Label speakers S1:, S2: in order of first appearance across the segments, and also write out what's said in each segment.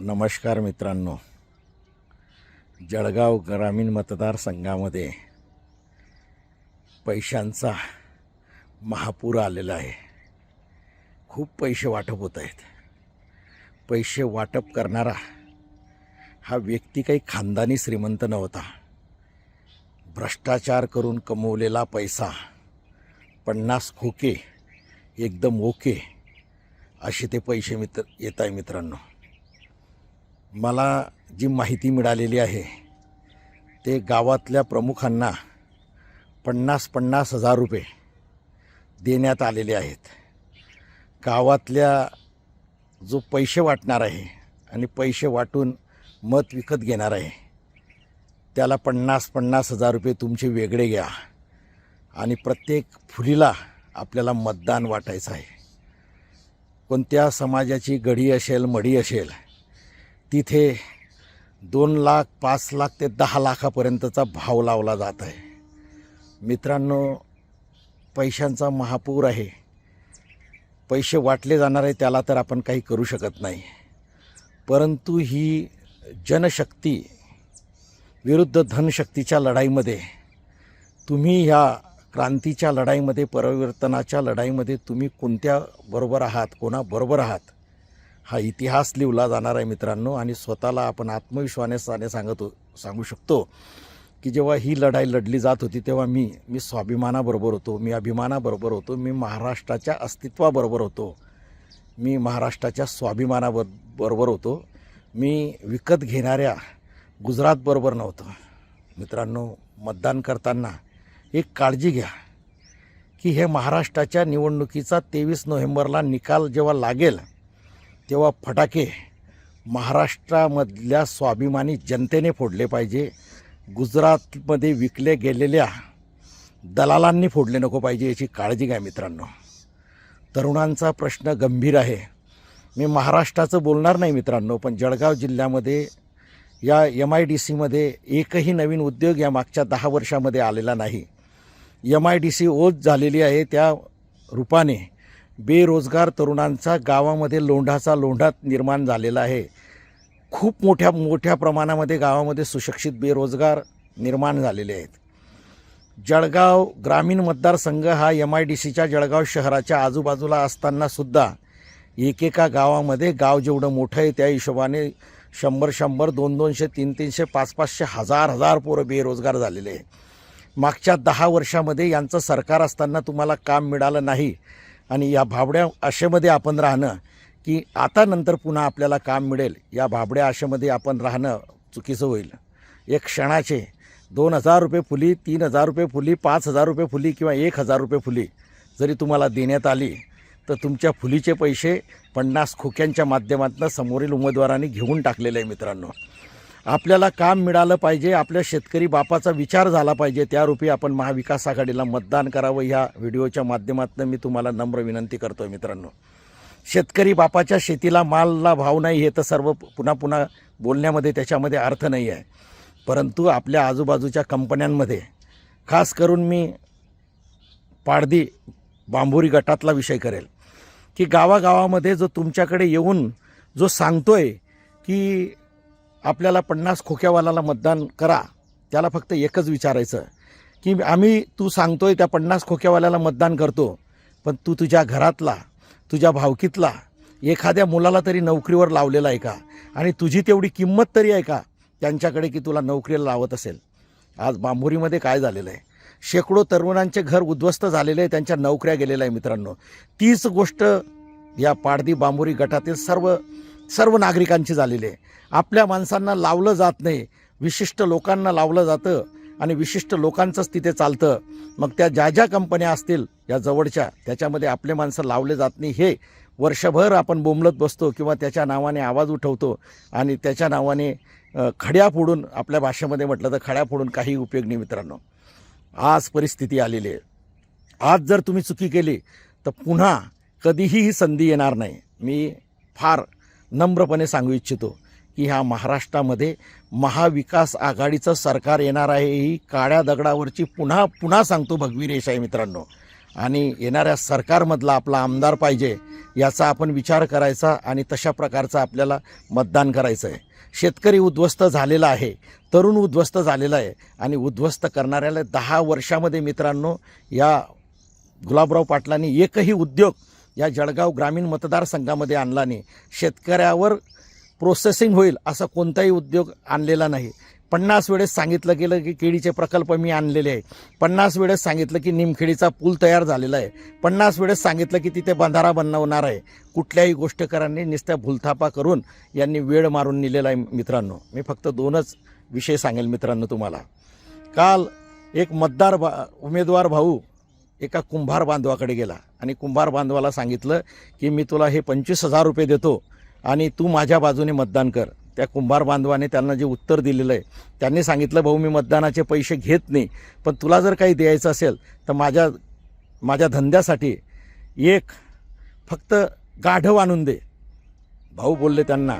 S1: नमस्कार मित्रांनो. जळगाव ग्रामीण मतदारसंघामध्ये पैशांचा महापूर आलेला आहे. खूप पैसे वाटप होत आहेत. पैसे वाटप करणारा हा व्यक्ती काही खानदानी श्रीमंत नव्हता. भ्रष्टाचार करून कमवलेला पैसा पन्नास खोके एकदम ओके असे ते पैसे मित्र येत आहे मित्रांनो. मला जी माहिती मिळालेली आहे ते गावातल्या प्रमुखांना पन्नास पन्नास हजार रुपये देण्यात आलेले आहेत. गावातल्या जो पैसे वाटणार आहे आणि पैसे वाटून मत विकत घेणार आहे त्याला पन्नास पन्नास हजार रुपये तुमचे वेगळे घ्या आणि प्रत्येक फुलीला आपल्याला मतदान वाटायचं आहे. कोणत्या समाजाची गडी असेल मडी असेल तिथे दोन लाख पाच लाख ते दहा लाखापर्यंतचा भाव लावला जात आहे. मित्रांनो पैशांचा महापूर आहे. पैसे वाटले जाणार आहे त्याला तर आपण काही करू शकत नाही. परंतु ही जनशक्ती विरुद्ध धनशक्तीच्या लढाईमध्ये तुम्ही ह्या क्रांतीच्या लढाईमध्ये परिवर्तनाच्या लढाईमध्ये तुम्ही कोणत्या बरोबर आहात कोणाबरोबर आहात? हा इतिहास लिवला जाणार आहे मित्रांनो आणि स्वतःला आपण आत्मविश्वासाने सांगत सांगू शकतो की जेव्हा ही लढाई लढली जात होती तेव्हा मी मी स्वाभिमानाबरोबर होतो मी अभिमानाबरोबर होतो मी महाराष्ट्राच्या अस्तित्वाबरोबर होतो मी महाराष्ट्राच्या स्वाभिमानाबर बरोबर होतो मी विकत घेणाऱ्या गुजरातबरोबर नव्हतो. मित्रांनो मतदान करताना एक काळजी घ्या की हे महाराष्ट्राच्या निवडणुकीचा तेवीस नोव्हेंबरला निकाल जेव्हा लागेल तेव्हा फटाके महाराष्ट्रामधल्या स्वाभिमानी जनतेने फोडले पाहिजे. गुजरातमध्ये विकले गेलेल्या दलालांनी फोडले नको पाहिजे याची काळजी घ्या मित्रांनो. तरुणांचा प्रश्न गंभीर आहे. मी महाराष्ट्राचं बोलणार नाही मित्रांनो पण जळगाव जिल्ह्यामध्ये या एम आय डी सीमध्ये एकही नवीन उद्योग या मागच्या दहा वर्षामध्ये आलेला नाही. एम आय डी सी ओत झालेली आहे त्या रूपाने. बेरोजगार तरुणांचा गावामध्ये लोंढाचा लोंढा निर्माण झालेला आहे. खूप मोठ्या मोठ्या प्रमाणामध्ये गावामध्ये सुशिक्षित बेरोजगार निर्माण झालेले आहेत. जळगाव ग्रामीण मतदारसंघ हा एम आय डी सीच्या जळगाव शहराच्या आजूबाजूला असतानासुद्धा एकेका गावामध्ये गाव जेवढं मोठं आहे त्या हिशोबाने शंभर शंभर दोन दोनशे तीन तीनशे पाच पाचशे हजार हजार पोरं बेरोजगार झालेले आहे. मागच्या दहा वर्षामध्ये यांचं सरकार असताना तुम्हाला काम मिळालं नाही. आणि या भाबड्या आशेमध्ये आपण राहणं की आता नंतर पुन्हा आपल्याला काम मिळेल या भाबड्या आशेमध्ये आपण राहणं चुकीचं होईल. एक क्षणाचे दोन हजार रुपये फुली तीन हजार रुपये फुली पाच हजार रुपये फुली किंवा एक हजार रुपये फुली जरी तुम्हाला देण्यात आली तर तुमच्या फुलीचे पैसे पन्नास खोक्यांच्या माध्यमातून समोरील उमेदवारांनी घेऊन टाकलेले आहे मित्रांनो. आपल्याला काम मिळालं पाहिजे आपल्या शेतकरी बापाचा विचार झाला पाहिजे त्यारूपी आपण महाविकास आघाडीला मतदान करावं. ह्या व्हिडिओच्या माध्यमातून मी तुम्हाला नम्र विनंती करतो आहे मित्रांनो. शेतकरी बापाच्या शेतीला मालला भाव नाही हे तर सर्व पुन्हा पुन्हा बोलण्यामध्ये त्याच्यामध्ये अर्थ नाही आहे. परंतु आपल्या आजूबाजूच्या कंपन्यांमध्ये खास करून मी पाडदी बांबोरी गटातला विषय करेल की गावागावामध्ये जो तुमच्याकडे येऊन जो सांगतो आहे की आपल्याला पन्नास खोक्यावालाला मतदान करा. त्याला फक्त एकच विचारायचं की आम्ही तू सांगतोय त्या पन्नास खोक्यावाल्याला मतदान करतो पण तू तुझ्या घरातला तुझ्या भावकीतला एखाद्या मुलाला तरी नोकरीवर लावलेला आहे का? आणि तुझी तेवढी किंमत तरी आहे का त्यांच्याकडे की तुला नोकरीला लावत असेल? आज बांबोरीमध्ये काय झालेलं आहे? शेकडो तरुणांचे घर उद्ध्वस्त झालेले आहे त्यांच्या नोकऱ्या गेलेल्या आहे मित्रांनो. तीच गोष्ट या पाडदी बांबोरी गटातील सर्व सर्व नागरिकांची झालेली आहे. आपल्या माणसांना लावलं जात नाही. विशिष्ट लोकांना लावलं जातं आणि विशिष्ट लोकांचंच तिथे चालतं. मग त्या ज्या ज्या कंपन्या असतील या जवळच्या त्याच्यामध्ये आपले माणसं लावले जात नाही. हे वर्षभर आपण बोंबलत बसतो किंवा त्याच्या नावाने आवाज उठवतो आणि त्याच्या नावाने खड्या फोडून आपल्या भाषेमध्ये म्हटलं तर खड्या फोडून काही उपयोग नाही मित्रांनो. आज परिस्थिती आलेली आहे. आज जर तुम्ही चुकी केली तर पुन्हा कधीही ही संधी येणार नाही. मी फार नम्रपणे सांगू इच्छितो. की ह्या महाराष्ट्रामध्ये महाविकास आघाडीचं सरकार येणार आहे ही काळ्या दगडावरची पुन्हा पुन्हा सांगतो भगवी रेष आहे मित्रांनो. आणि येणाऱ्या सरकारमधला आपला आमदार पाहिजे याचा आपण विचार करायचा आणि तशा प्रकारचं आपल्याला मतदान करायचं आहे शेतकरी उद्ध्वस्त झालेला आहे तरुण उद्ध्वस्त झालेला आहे आणि उद्ध्वस्त करणाऱ्याला दहा वर्षामध्ये मित्रांनो या गुलाबराव पाटलांनी एकही उद्योग या जळगाव ग्रामीण मतदारसंघामध्ये आणला नाही. शेतकऱ्यावर प्रोसेसिंग होईल असा कोणताही उद्योग आणलेला नाही. पन्नास वेळेस सांगितलं गेलं की केळीचे प्रकल्प मी आणलेले आहे. पन्नास वेळेस सांगितलं की निमखेडीचा पूल तयार झालेला आहे. पन्नास वेळेस सांगितलं की तिथे बंधारा बनवणार आहे. कुठल्याही गोष्टकरांनी नुसत्या भूलथापा करून यांनी वेळ मारून नेलेला आहे मित्रांनो. मी फक्त दोनच विषय सांगेल मित्रांनो तुम्हाला. काल एक मतदार भा उमेदवार भाऊ एका कुंभार बांधवाकडे गेला आणि कुंभार बांधवाला सांगितलं की मी तुला हे पंचवीस हजार रुपये देतो. आणि तू माझ्या बाजूने मतदान कर. त्या कुंभार बांधवाने त्यांना जे उत्तर दिलेलं आहे त्यांनी सांगितलं भाऊ मी मतदानाचे पैसे घेत नाही पण तुला जर काही द्यायचं असेल तर माझ्या माझ्या धंद्यासाठी एक फक्त गाढव आणून दे. भाऊ बोलले त्यांना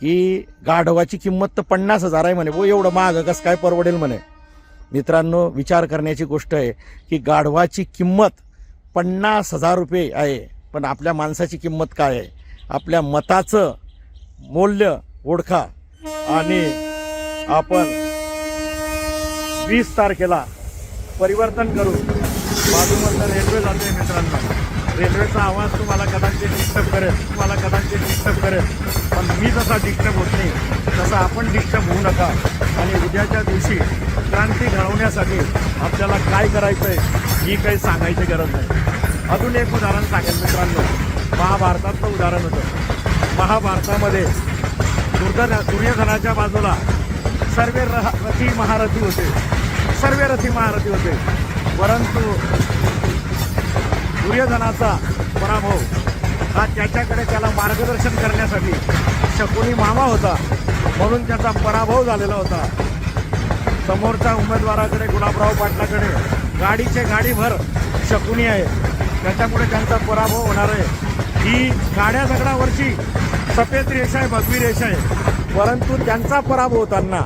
S1: की गाढवाची किंमत तर पन्नास हजार आहे म्हणे भाऊ एवढं महाग कसं काय परवडेल म्हणे? मित्रांनो विचार करण्याची गोष्ट आहे की गाढवाची किंमत पन्नास हजार रुपये आहे पण आपल्या माणसाची किंमत काय आहे? आपल्या मताचं मूल्य ओळखा. आणि आपण वीस तारखेला परिवर्तन करू. बाजूमधलं रेल्वे जाते मित्रांनो. रेल्वेचा आवाज तुम्हाला कदाचित डिस्टर्ब करेल. तुम्हाला कदाचित डिस्टर्ब करेल. पण मी जसा डिस्टर्ब होत नाही तसा आपण डिस्टर्ब होऊ नका. आणि उद्याच्या दिवशी क्रांती घडवण्यासाठी आपल्याला काय करायचं आहे ही काही सांगायची गरज नाही. अजून एक उदाहरण सांगेल मित्रांनो. महाभारतातलं उदाहरण होतं. महाभारतामध्ये दुर्धन दुर्योधनाच्या बाजूला सर्व रह- रथी महारथी होते. सर्व रथी महारथी होते. परंतु दुर्योधनाचा पराभव हा त्याच्याकडे त्याला मार्गदर्शन करण्यासाठी शकुनी मामा होता. म्हणून त्याचा पराभव झालेला होता. समोरच्या उमेदवाराकडे गुलाबराव पाटलाकडे गाडीचे गाडीभर शकुनी आहे. त्याच्यामुळे त्यांचा पराभव होणार आहे. ही काड्या दगडावरची सफेद रेषा आहे भगवी रेषा आहे. परंतु त्यांचा पराभव होताना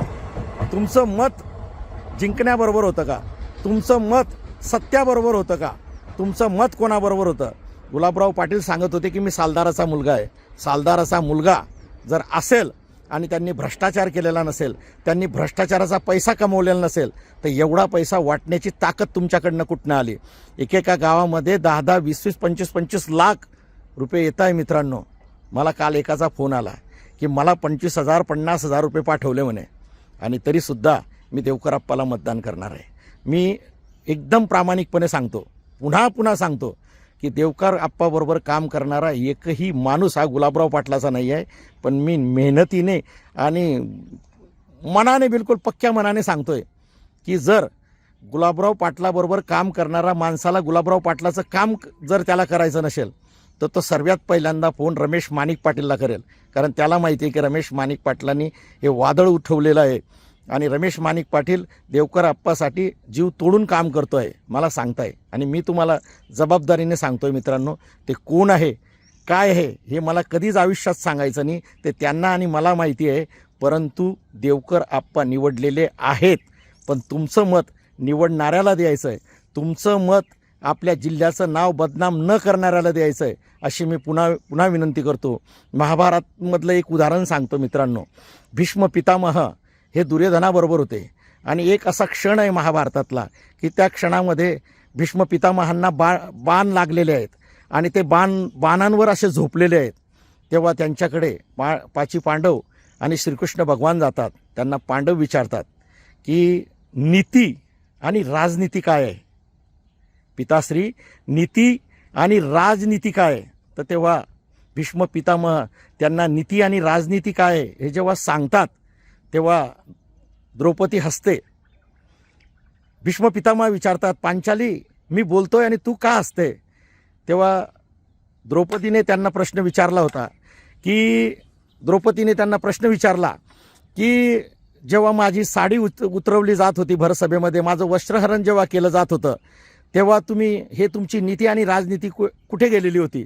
S1: तुमचं मत जिंकण्याबरोबर होतं का? तुमचं मत सत्याबरोबर होतं का? तुमचं मत कोणाबरोबर होतं? गुलाबराव पाटील सांगत होते की मी सालदाराचा मुलगा आहे. सालदाराचा मुलगा जर असेल आणि त्यांनी भ्रष्टाचार केलेला नसेल त्यांनी भ्रष्टाचाराचा पैसा कमवलेला नसेल तर एवढा पैसा वाटण्याची ताकद तुमच्याकडनं कुठनं आली? एकेका गावामध्ये दहा दहा वीस वीस पंचवीस पंचवीस लाख रुपये येत आहे मित्रांनो. मला काल एकाचा फोन आला की मला पंचवीस हजार पन्नास हजार रुपये पाठवले म्हणे. आणि तरीसुद्धा मी देवकराप्पाला मतदान करणार आहे. मी एकदम प्रामाणिकपणे सांगतो पुन्हा पुन्हा सांगतो की देवकार आप्पाबरोबर काम करणारा एकही माणूस हा गुलाबराव पाटलाचा नाही आहे. पण मी मेहनतीने आणि मनाने बिलकुल पक्क्या मनाने सांगतोय की जर गुलाबराव पाटलाबरोबर काम करणारा माणसाला गुलाबराव पाटलाचं काम जर त्याला करायचं नसेल तर तो सर्वात पहिल्यांदा फोन रमेश माणिक पाटीलला करेल. कारण त्याला माहिती आहे की रमेश माणिक पाटलांनी हे वादळ उठवलेलं आहे. आणि रमेश माणिक पाटील देवकर आप्पासाठी जीव तोडून काम करतो आहे मला सांगताय. आणि मी तुम्हाला जबाबदारीने सांगतोय मित्रांनो ते कोण आहे काय आहे हे मला कधीच आयुष्यात सांगायचं नाही. ते त्यांना आणि मला माहिती आहे परंतु देवकर आप्पा निवडलेले आहेत. पण तुमचं मत निवडणाऱ्याला द्यायचं आहे तुमचं मत आपल्या जिल्ह्याचं नाव बदनाम न करणाऱ्याला द्यायचं आहे अशी मी पुन्हा पुन्हा विनंती करतो. महाभारतमधलं एक उदाहरण सांगतो मित्रांनो. भीष्म पितामह हे दुर्योधनाबरोबर होते. आणि एक असा क्षण आहे महाभारतातला की त्या क्षणामध्ये भीष्म पितामहांना बा बाण लागलेले आहेत. आणि ते बाण बाणांवर असे झोपलेले आहेत. तेव्हा त्यांच्याकडे पा पाची पांडव आणि श्रीकृष्ण भगवान जातात. त्यांना पांडव विचारतात की नीती आणि राजनीती काय आहे? पिताश्री नीती आणि राजनीती काय आहे? तर तेव्हा भीष्म पितामह त्यांना नीती आणि राजनीती काय आहे हे जेव्हा सांगतात तेव्हा द्रौपदी हसते. भीष्म पितामह विचारतात पांचाली मी बोलतोय आणि तू का हसते? तेव्हा द्रौपदीने त्यांना प्रश्न विचारला होता की द्रौपदीने त्यांना प्रश्न विचारला की जेव्हा माझी साडी उत उतरवली जात होती भरसभेमध्ये माझं वस्त्रहरण जेव्हा केलं जात होतं तेव्हा तुम्ही हे तुमची नीती आणि राजनीती कु कुठे गेलेली होती?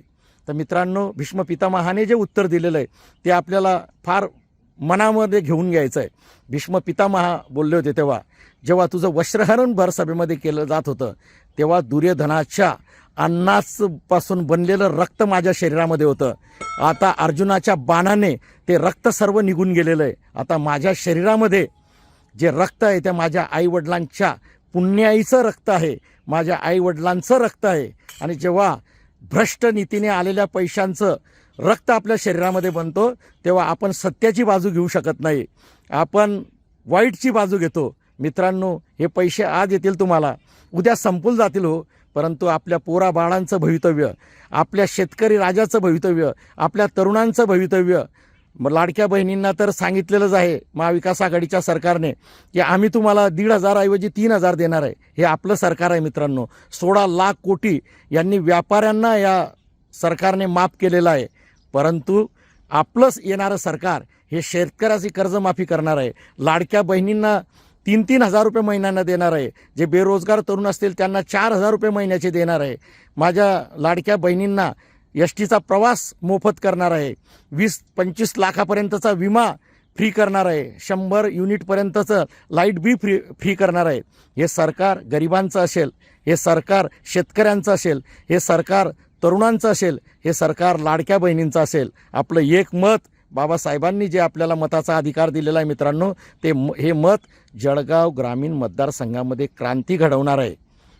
S1: तर मित्रांनो भीष्म पितामहाने जे उत्तर दिलेलं आहे ते आपल्याला फार मनामध्ये घेऊन घ्यायचं आहे भीष्म पितामहा बोलले होते तेव्हा जेव्हा तुझं वस्त्रहरण भरसभेमध्ये केलं जात होतं तेव्हा दुर्योधनाच्या अन्नापासून बनलेलं रक्त माझ्या शरीरामध्ये होतं. आता अर्जुनाच्या बाणाने ते रक्त सर्व निघून गेलेलं आहे. आता माझ्या शरीरामध्ये जे रक्त आहे ते माझ्या आईवडिलांच्या पुण्याईचं रक्त आहे. माझ्या आईवडिलांचं रक्त आहे. आणि जेव्हा भ्रष्ट नीतीने आलेल्या पैशांचं रक्त आपल्या शरीरामध्ये बनतो तेव्हा आपण सत्याची बाजू घेऊ शकत नाही. आपण वाईटची बाजू घेतो. मित्रांनो हे पैसे आज येतील तुम्हाला. उद्या संपून जातील हो परंतु आपल्या पोरा बाळांचं भवितव्य आपल्या शेतकरी राजाचं भवितव्य आपल्या तरुणांचं भवितव्य. लाडक्या बहिणींना तर सांगितलेलंच आहे महाविकास आघाडीच्या सरकारने की आम्ही तुम्हाला दीड हजारऐवजी तीन हजार देणार आहे. हे आपलं सरकार आहे मित्रांनो. सोळा लाख कोटी यांनी व्यापाऱ्यांना या सरकारने माफ केलेलं आहे. परंतु आपलंच येणारं सरकार हे शेतकऱ्याची कर्जमाफी करणार आहे. लाडक्या बहिणींना तीन तीन हजार रुपये महिन्यांना देणार आहे. जे बेरोजगार तरुण असतील त्यांना चार हजार रुपये महिन्याचे देणार आहे. माझ्या लाडक्या बहिणींना एस टीचा प्रवास मोफत करणार आहे. वीस पंचवीस लाखापर्यंतचा विमा फ्री करणार आहे. शंभर युनिटपर्यंतचं लाइट बी फ्री फ्री करणार आहे. हे सरकार गरिबांचं असेल हे सरकार शेतकऱ्यांचं असेल हे सरकार तरुणांचं असेल हे सरकार लाडक्या बहिणींचं असेल आपलं एक मत बाबासाहेबांनी जे आपल्याला मताचा अधिकार दिलेला आहे मित्रांनो ते म हे मत जळगाव ग्रामीण मतदारसंघामध्ये क्रांती घडवणार आहे.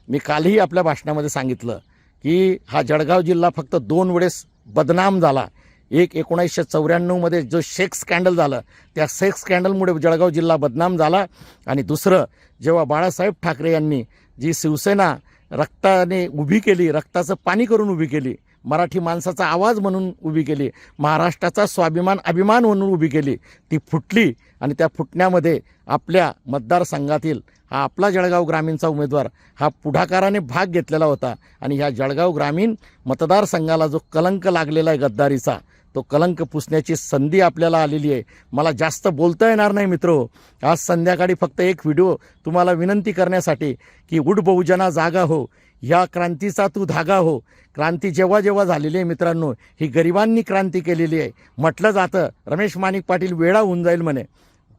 S1: मी कालही आपल्या भाषणामध्ये सांगितलं की हा जळगाव जिल्हा फक्त दोन वेळेस बदनाम झाला. एक एकोणीसशे चौऱ्याण्णवमध्ये जो सेक्स स्कॅन्डल झालं त्या सेक्स स्कॅन्डलमुळे जळगाव जिल्हा बदनाम झाला. आणि दुसरं जेव्हा बाळासाहेब ठाकरे यांनी जी शिवसेना रक्ताने उभी केली रक्ताचं पाणी करून उभी केली मराठी माणसाचा आवाज म्हणून उभी केली महाराष्ट्राचा स्वाभिमान अभिमान म्हणून उभी केली ती फुटली आणि त्या फुटण्यामध्ये आपल्या मतदारसंघातील हा आपला जळगाव ग्रामीणचा उमेदवार हा पुढाकाराने भाग घेतलेला होता आणि ह्या जळगाव ग्रामीण मतदारसंघाला जो कलंक लागलेला आहे गद्दारीचा तो कलंक पुसण्याची संधी आपल्याला आलेली आहे. मला जास्त बोलता येणार नाही मित्रो. आज संध्याकाळी फक्त एक व्हिडिओ तुम्हाला विनंती करण्यासाठी की उड बहुजना जागा हो. ह्या क्रांतीचा तू धागा हो. क्रांती जेव्हा जेव्हा झालेली आहे मित्रांनो ही गरिबांनी क्रांती केलेली आहे. म्हटलं जातं रमेश माणिक पाटील वेळा होऊन जाईल म्हणे.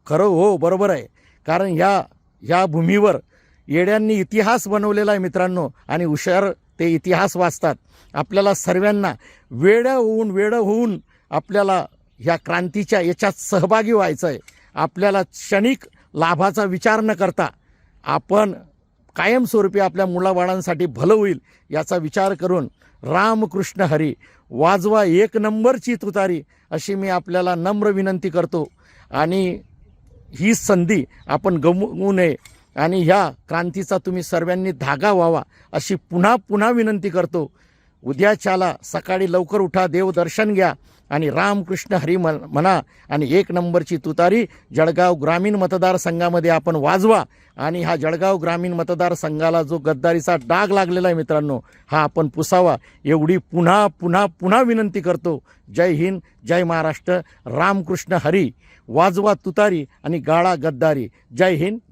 S1: खरं हो बरोबर आहे. कारण ह्या ह्या भूमीवर येड्यांनी इतिहास बनवलेला आहे मित्रांनो. आणि हुशार ते इतिहास वाचतात. आपल्याला सर्वांना वेडं होऊन वेडं होऊन आपल्याला ह्या क्रांतीच्या याच्यात सहभागी व्हायचं आहे आपल्याला क्षणिक लाभाचा विचार न करता आपण कायमस्वरूपी आपल्या मुलाबाळांसाठी भलं होईल याचा विचार करून रामकृष्ण हरी वाजवा एक नंबरची तुतारी अशी मी आपल्याला नम्र विनंती करतो. आणि ही संधी आपण गमवू नये आणि ह्या क्रांतीचा तुम्ही सर्वांनी धागा व्हावा अशी पुन्हा पुन्हा विनंती करतो. उद्याच्याला सकाळी लवकर उठा देवदर्शन घ्या आणि रामकृष्ण हरी म्हण- म्हणा आणि एक नंबरची तुतारी जळगाव ग्रामीण मतदारसंघामध्ये आपण वाजवा आणि हा जळगाव ग्रामीण मतदारसंघाला जो गद्दारीचा डाग लागलेला आहे मित्रांनो हा आपण पुसावा. एवढी पुन्हा पुन्हा पुन्हा विनंती करतो. जय हिंद जय महाराष्ट्र रामकृष्ण हरी. वाजवा तुतारी आणि गाळा गद्दारी. जय हिंद